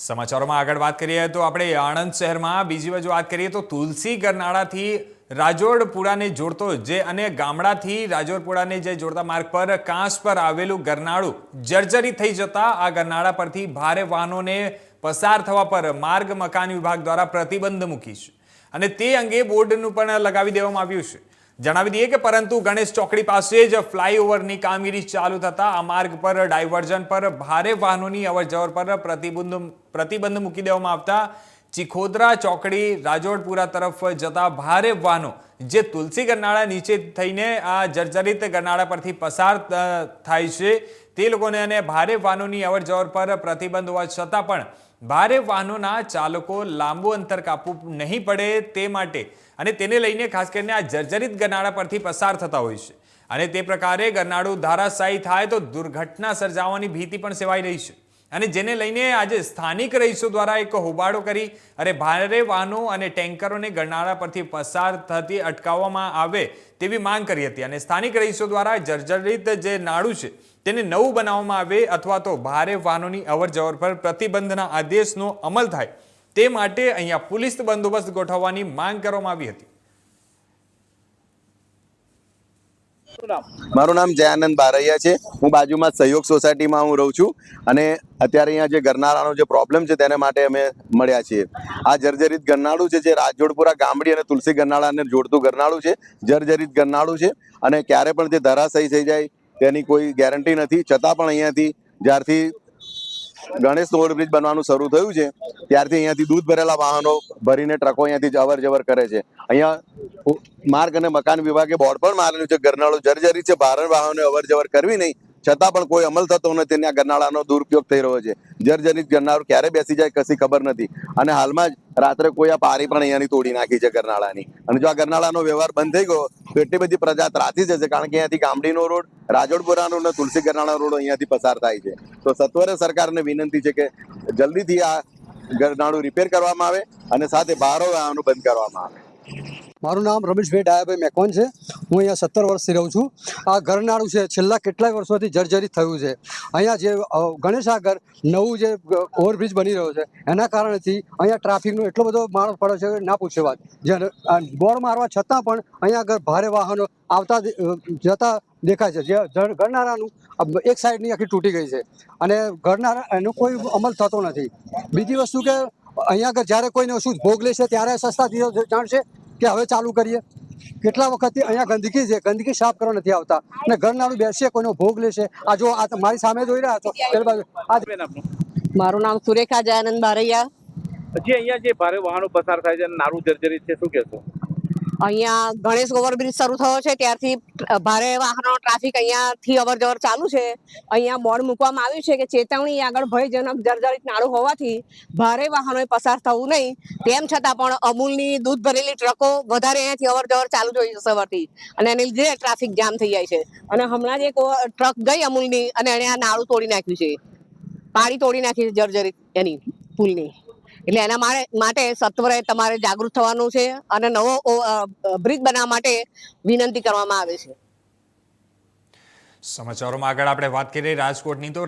સમાચારોમાં આગળ વાત કરીએ તો આપણે આણંદ શહેરમાં બીજી બાજુ વાત કરીએ તો તુલસી ગરનાળાથી રાજોડપુરાને જોડતો જે અને ગામડાથી રાજોડપુરાને જે જોડતા માર્ગ પર કાંસ પર આવેલું ગરનાળું જર્જરી થઈ જતા આ ગરનાળા પરથી ભારે વાહનોને પસાર થવા પર માર્ગ મકાન વિભાગ દ્વારા પ્રતિબંધ મૂકી છે. અને તે અંગે બોર્ડનું પણ લગાવી દેવામાં આવ્યું છે. જણાવી દઈએ કે પરંતુ ગણેશ ચોકડી પાસે જ ફ્લાયઓવરની કામગીરી ચાલુ થતા આ માર્ગ પર ડાયવર્ઝન પર ભારે વાહનોની અવરજવર પર પ્રતિબંધ પ્રતિબંધ મૂકી દેવામાં આવતા ચિખોદરા ચોકડી રાજોડપુરા તરફ જતા ભારે વાહનો, જે તુલસી ગરનાળા નીચે થઈને આ જર્જરિત ગરનાળા પરથી પસાર થાય છે. તે લોકોને અને ભારે વાહનોની અવરજવર પર પ્રતિબંધ હોવા છતાં પણ ભારે વાહનોના ચાલકો લાંબુ અંતર કાપવું નહીં પડે તે માટે અને તેને લઈને ખાસ કરીને આ જર્જરિત ગરનાળા પરથી પસાર થતા હોય છે. અને તે પ્રકારે ગરનાળું ધારાશાયી થાય તો દુર્ઘટના સર્જાવાની ભીતિ પણ સેવાઈ રહી છે. અને જેને લઈને આજે સ્થાનિક રહીશો દ્વારા એક હોબાળો કરી અને ભારે વાહનો અને ટેન્કરોને ગરનાળા પરથી પસાર થતી અટકાવવામાં આવે તેવી માંગ કરી હતી. અને સ્થાનિક રહીશો દ્વારા જર્જરિત જે નાળું છે, તેને નવું બનાવવામાં આવે અથવા તો ભારે વાહનોની અવરજવર પર પ્રતિબંધના આદેશનો અમલ થાય તે માટે અહીંયા પોલીસ બંદોબસ્ત ગોઠવવાની માંગ કરવામાં આવી હતી શું નામ મારું નામ? જયાનંદ બારૈયા છે. હું બાજુમાં સહયોગ સોસાયટીમાં હું રહું છું અને અત્યારે અહીંયા જે ગરનાળાનો જે પ્રોબ્લેમ છે તેને માટે અમે મળ્યા છીએ. આ જર્જરિત ગરનાળું છે જે રાજજોડપુરા ગામડી અને તુલસી ગરનાળાને જોડતું ગરનાળું છે. જર્જરિત ગરનાળું છે અને ક્યારે પણ તે ધરાશયી થઈ જાય તેની કોઈ ગેરંટી નથી. છતાં પણ અહીંયાથી જ્યારથી ગણેશ ઓવરબ્રિજ બનવાનું શરૂ થયું છે. ત્યારથી અહીંયાથી દૂધ ભરેલા વાહનો ભરીને ટ્રકો અહીંયાથી અવર જવર કરે છે. અહીંયા માર્ગ અને મકાન વિભાગે બોર્ડ પણ મારેલું છે. ગરનાળું જર્જરી છે. ભારે વાહનો અવર જવર કરવી નહીં. છતાં પણ કોઈ અમલ થતો નથી. અને આ ગરનાળાનો દુરુપયોગ થઈ રહ્યો છે. જર્જરિત ગરનાળું ક્યારે બેસી જાય કશી ખબર નથી. અને હાલમાં જ રાત્રે કોઈ આ પારી પણ અહીંયાની તોડી નાખી છે ગરનાળાની. અને જો આ ગરનાળાનો વ્યવહાર બંધ થઈ ગયો, તો એટલી બધી પ્રજા ત્રાસી જશે, કારણ કે અહીંયાથી ગામડીનો રોડ રાજોડપુરાનો અને તુલસી ગરનાળા રોડ અહીંયાથી પસાર થાય છે. તો સત્વરે સરકારને વિનંતી છે કે જલ્દીથી આ ગરનાળું રિપેર કરવામાં આવે અને સાથે બહારો આવવાનું બંધ કરવામાં આવે. મારું નામ રમેશભાઈ ડાયાભાઈ મેકોન છે. હું અહીંયા સત્તર વર્ષથી રહું છું. આ ઘરનાળું છે. છેલ્લા કેટલાય વર્ષોથી જર્જરિત થયું છે. અહીંયા જે ગણેશાગર નવું જે ઓવરબ્રિજ બની રહ્યો છે, એના કારણેથી અહીંયા ટ્રાફિકનો એટલો બધો માણસ પડે છે ના પૂછે વાત. જ્યારે બોર્ડ મારવા છતાં પણ અહીંયા આગળ ભારે વાહનો આવતા જતા દેખાય છે. જે ઘરનારાનું એક સાઈડની આખી તૂટી ગઈ છે. અને ઘરનારા એનો કોઈ અમલ થતો નથી. બીજી વસ્તુ કે, અહીંયા આગળ જ્યારે કોઈને શું ભોગ લેશે ત્યારે સસ્તાથી જાણશે. કે હવે ચાલુ કરીએ. કેટલા વખતથી અહીંયા ગંદકી છે ગંદકી સાફ કરવા નથી આવતા. અને ઘરનાળું બેસીએ કોઈનો ભોગ લેશે. આ જો આ મારી સામે જોઈ રહ્યા છો મારું નામ સુરેખા જયાનંદ બારૈયા. હજી અહીંયા જે ભારે વાહનો પસાર થાય છે અને નારું જર્જરિત છે શું કહેશો? અહીંયા ગણેશ ઓવરબ્રિજ શરૂ થયો છે, ત્યારથી ભારે વાહનો ટ્રાફિક અહીંયાથી અવર જવર ચાલુ છે. અહીંયા બોર્ડ મૂકવામાં આવ્યું છે કે ચેતવણી આગળ ભયજનક જર્જરિત નાળું હોવાથી ભારે વાહનોએ પસાર થવું નહીં. તેમ છતાં પણ અમૂલની દૂધ ભરેલી ટ્રકો વધારે અહીંયાથી અવર જવર ચાલુ જોઈ સવારથી અને એને લીધે ટ્રાફિક જામ થઈ જાય છે. અને હમણાં જ એક ટ્રક ગઈ અમૂલની અને એણે આ નાળું તોડી નાખ્યું છે. પાણી તોડી નાખી છે જર્જરિત એની પુલની. એટલે એના માટે સત્વરે તમારે જાગૃત થવાનું છે અને નવો બ્રિજ બનાવવા માટે વિનંતી કરવામાં આવે છે. સમાચારોમાં આગળ આપણે વાત કરીએ રાજકોટની, તો